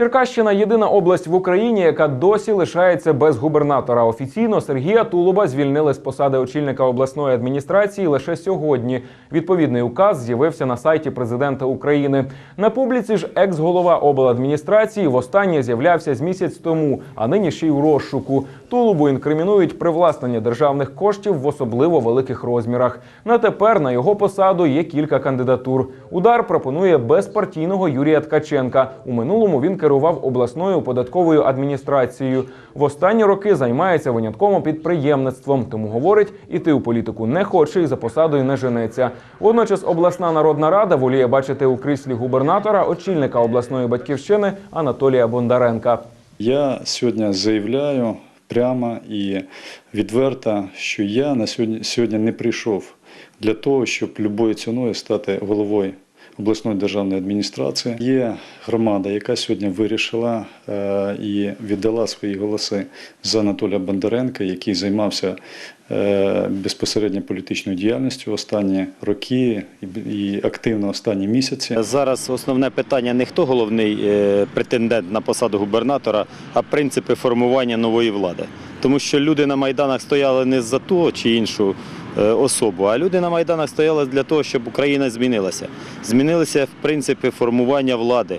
Черкащина єдина область в Україні, яка досі лишається без губернатора. Офіційно Сергія Тулуба звільнили з посади очільника обласної адміністрації лише сьогодні. Відповідний указ з'явився на сайті президента України. На публіці ж екс-голова обладміністрації востаннє з'являвся з місяць тому, а нині ще й у розшуку. Тулубу інкримінують привласнення державних коштів в особливо великих розмірах. На тепер на його посаду є кілька кандидатур. Удар пропонує безпартійного Юрія Ткаченка. У минулому він керував обласною податковою адміністрацією. В останні роки займається винятково підприємництвом. Тому говорить, іти у політику не хоче і за посадою не женеться. Водночас обласна народна рада воліє бачити у кріслі губернатора очільника обласної батьківщини Анатолія Бондаренка. Я сьогодні заявляю прямо і відверто, що я на сьогодні, сьогодні не прийшов для того, щоб любою ціною стати головою обласної державної адміністрації. Є громада, яка сьогодні вирішила е, і віддала свої голоси за Анатолія Бондаренка, який займався е, безпосередньо політичною діяльністю останні роки і, активно останні місяці. Зараз основне питання не хто головний е, претендент на посаду губернатора, а принципи формування нової влади. Тому що люди на майданах стояли не за ту чи іншу особу, а люди на майданах стояли для того, щоб Україна змінилася. Змінилися в принципі формування влади.